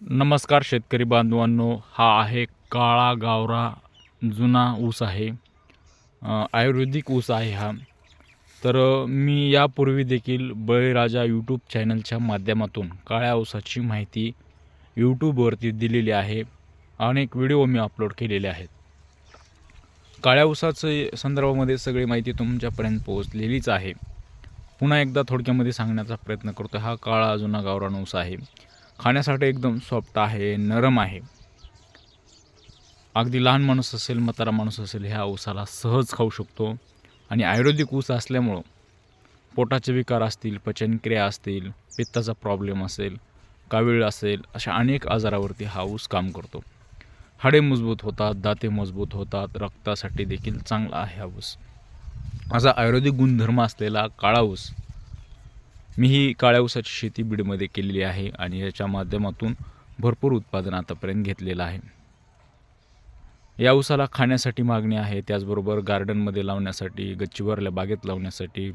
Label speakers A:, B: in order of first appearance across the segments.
A: नमस्कार शेतकरी बांधवांनो हा आहे काळा गावरा जुना ऊस आहे. आयुर्वेदिक ऊस आहे हा. तर मी यापूर्वी देखील बळीराजा यूट्यूब चॅनलच्या माध्यमातून काळ्या ऊसाची माहिती यूट्यूबवरती दिलेली आहे. अनेक व्हिडिओ मी अपलोड केलेले आहेत. काळ्या ऊसाचे संदर्भामध्ये सगळी माहिती तुमच्यापर्यंत पोहोचलेलीच आहे. पुन्हा एकदा थोडक्यामध्ये सांगण्याचा प्रयत्न करतो हा काळा जुना गावरान ऊस आहे. खाण्यासाठी एकदम सॉफ्ट आहे नरम आहे. अगदी लहान माणूस असेल म्हातारा माणूस असेल ह्या ऊसाला सहज खाऊ शकतो. आणि आयुर्वेदिक ऊस असल्यामुळं पोटाचे विकार असतील पचनक्रिया असतील पित्ताचा प्रॉब्लेम असेल कावीळ असेल अशा अनेक आजारावरती हा ऊस काम करतो. हाडे मजबूत होतात दाते मजबूत होतात रक्तासाठी देखील चांगला आहे हा ऊस. असा आयुर्वेदिक गुणधर्म असलेला काळा ऊस मी ही काळ्या ऊसाची शेती बीडमध्ये केलेली आहे आणि याच्या माध्यमातून भरपूर उत्पादन आतापर्यंत घेतलेलं आहे. या ऊसाला खाण्यासाठी मागणी आहे त्याचबरोबर गार्डनमध्ये लावण्यासाठी गच्चीवरल्या बागेत लावण्यासाठी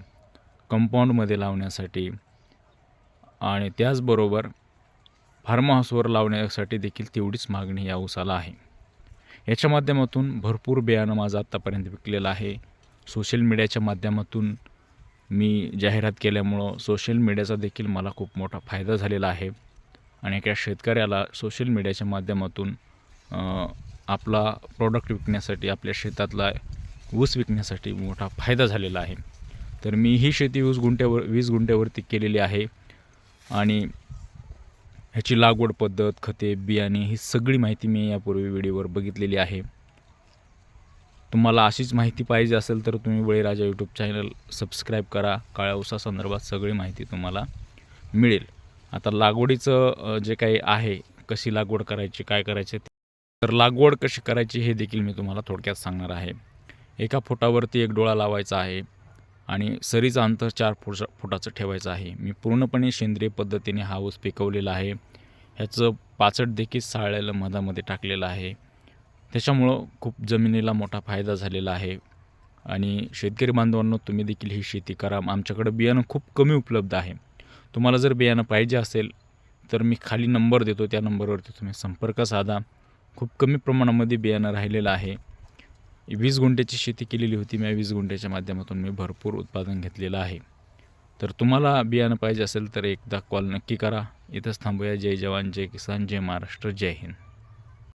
A: कंपाऊंडमध्ये लावण्यासाठी आणि त्याचबरोबर फार्म हाऊसवर लावण्यासाठी देखील तेवढीच मागणी या ऊसाला आहे. याच्या माध्यमातून भरपूर बियाणं माझं आत्तापर्यंत विकलेलं आहे. सोशल मीडियाच्या माध्यमातून मी जाहिरात केल्यामुळं सोशल मीडियाचा देखील मला खूप मोठा फायदा झालेला आहे. आणि एका शेतकऱ्याला सोशल मीडियाच्या माध्यमातून आपला प्रॉडक्ट विकण्यासाठी आपल्या शेतातला ऊस विकण्यासाठी मोठा फायदा झालेला आहे. तर मी ही शेती वीस गुंठ्यावर वीस गुंठ्यावरती केलेली आहे. आणि ह्याची लागवड पद्धत खते बियाणे ही सगळी माहिती मी यापूर्वी व्हिडिओवर बघितलेली आहे. तुम्हाला अशीच माहिती पाहिजे असेल तर तुम्ही बळीराजा यूट्यूब चॅनल सबस्क्राईब करा. काळ्या ऊसासंदर्भात सगळी माहिती तुम्हाला मिळेल. आता लागवडीचं जे काही आहे कशी लागवड करायची काय करायचे तर लागवड कशी करायची हे देखील मी तुम्हाला थोडक्यात सांगणार आहे. एका फुटावरती एक डोळा लावायचा आहे आणि सरीचं अंतर चार फुटा फुटाचं ठेवायचं आहे. मी पूर्णपणे सेंद्रिय पद्धतीने हा ऊस पिकवलेला आहे. ह्याचं पाचट देखील साळलेलं मधामध्ये टाकलेलं आहे. त्याच्यामुळं खूप जमिनीला मोठा फायदा झालेला आहे. आणि शेतकरी बांधवांनो तुम्ही देखील ही शेती करा. आमच्याकडं बियाणं खूप कमी उपलब्ध आहे. तुम्हाला जर बियाणं पाहिजे असेल तर मी खाली नंबर देतो. त्या नंबरवरती तुम्ही संपर्क साधा. खूप कमी प्रमाणामध्ये बियाणं राहिलेलं आहे. वीस गुंठ्याची शेती केलेली होती. मी वीस गुंठ्याच्या माध्यमातून मी भरपूर उत्पादन घेतलेलं आहे. तर तुम्हाला बियाणं पाहिजे असेल तर एकदा कॉल नक्की करा. इथंच थांबूया. जय जवान जय किसान जय महाराष्ट्र जय हिंद.